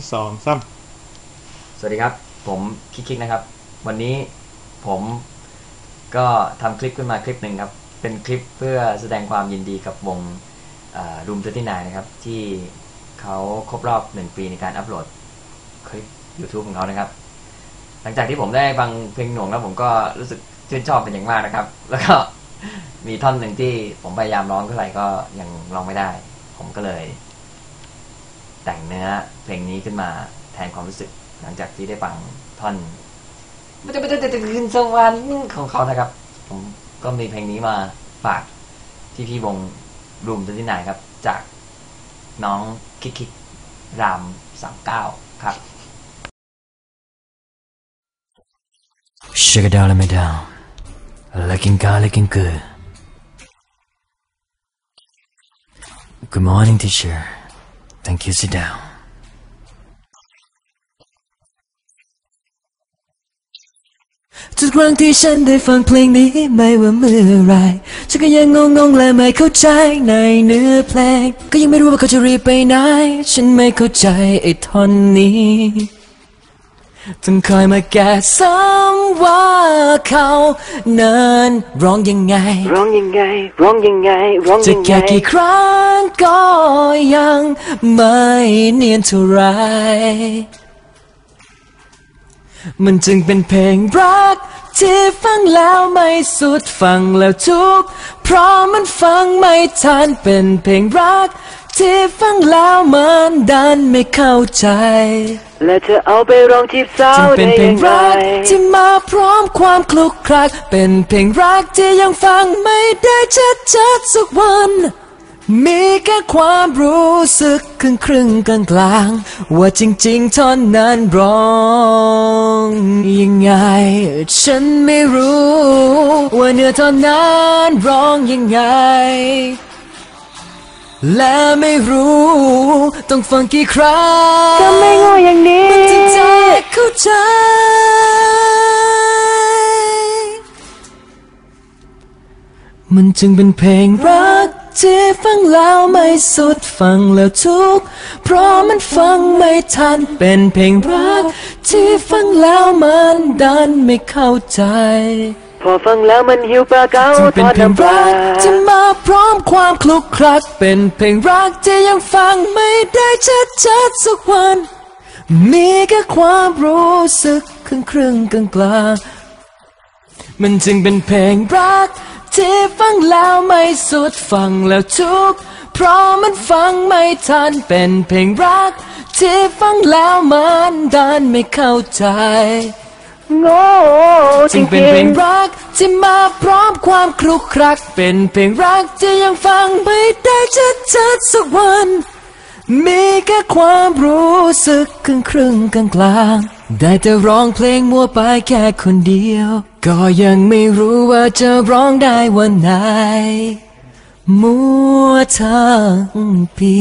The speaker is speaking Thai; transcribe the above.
งสองสามสวัสดีครับ ผมคิกคิกนะครับ วันนี้ผมก็ทำคลิปขึ้นมาคลิปหนึ่งครับ เป็นคลิปเพื่อแสดงความยินดีกับวงรูมเทอร์ที่นนะครับ ที่เขาครบรอบหนึ่งปีในการอัปโหลดคลิป YouTube ของเขานะครับ หลังจากที่ผมได้ฟังเพลงหน่วงแล้วผมก็รู้สึกชื่นชอบเป็นอย่างมากนะครับ แล้วก็มีท่อนหนึ่งที่ผมพยายามร้องเท่าไหร่ก็ยังร้องไม่ได้ ผมก็เลย แต่งเนื้อเพลงนี้ขึ้นมาแทนความรู้สึก หลังจากที่ได้ฟังท่อนมันจะไม่ได้จะคืนสวรรค์ของเขานะครับ ผมก็มีเพลงนี้มาฝากที่พี่วงรูมจะที่ไหนครับ จากน้องคิกคิกรามสามเก้าครับ Shake it down, let me down. Looking good, looking good. Good morning, teacher. Thank you, sit down. ทุกครั้งที่ฉันได้ฟังเพลงนี้ไม่ว่าเมื่อไรฉันก็ยังงงงๆและไม่เข้าใจในเนื้อเพลง ก็ยังไม่รู้ว่าเขาจะรีบไปไหน ฉันไม่เข้าใจไอ้ท่อนนี้ ต้องคอยมาแก้ซ้ำว่าเขานั้นร้องยังไง ร้องยังไง ร้องยังไง ร้องจะยังไง แก้กี่ครั้งก็ยังไม่เนียนเท่าไร มันจึงเป็นเพลงรัก ที่ฟังแล้วไม่สุดฟังแล้วทุกข์เพราะมันฟังไม่ทันเป็นเพลงรัก ที่ฟังแล้วมันดันไม่เข้าใจ และเธอเอาไปร้องจีบสาจึวงเป็นได้เพลยังงไงรักที่มาพร้อมความคลุกคลัก เป็นเพลงรักที่ยังฟังไม่ได้ชัดชัดๆสักวัน มีแค่ความรู้สึกครึ่งครึ่งกลางกลางๆว่าจริงๆท่อนนั้นร้องยังไง ฉันไม่รู้ ว่าเนื้อท่อนนั้นร้องยังไง และไม่รู้ ต้องฟังกี่ครั้งก็ไม่ง่อย่างนี้จึงจะเข้าใจ มันจึงเป็นเพลงรักที่ฟังแล้วไม่สุดฟังแล้วทุก เพราะมันฟังไม่ทันเป็นเพลงรัก ที่ฟังแล้วมันดันไม่เข้าใจ พอฟังแล้วมันหิวปลาเก๋าจึงทเป็นอดเพลงน้ำปลารักที่มาพร้อมความคลุกคลัก เป็นเพลงรักที่ยังฟังไม่ได้ชัดชัดๆสักวัน มีแค่ความรู้สึกครึ่งครึ่งกลางกลางๆมันจึงเป็นเพลงรัก ที่ฟังแล้วไม่สุดฟังแล้วทุกข์เพราะมันฟังไม่ทันเป็นเพลงรัก ที่ฟังแล้วมันดันไม่เข้าใจ โง่จจึริงเป็นเพลงรักที่มาพร้อมความคลุกคลัก เป็นเพลงรักที่ยังฟังไม่ได้ชัดชัดสักวัน มีแค่ความรู้สึกครึ่งครึ่งกลางกลางได้แต่ร้องเพลงมัวไปแค่คนเดียว ก็ยังไม่รู้ว่าจะร้องได้วันไหนมัวทั้งปี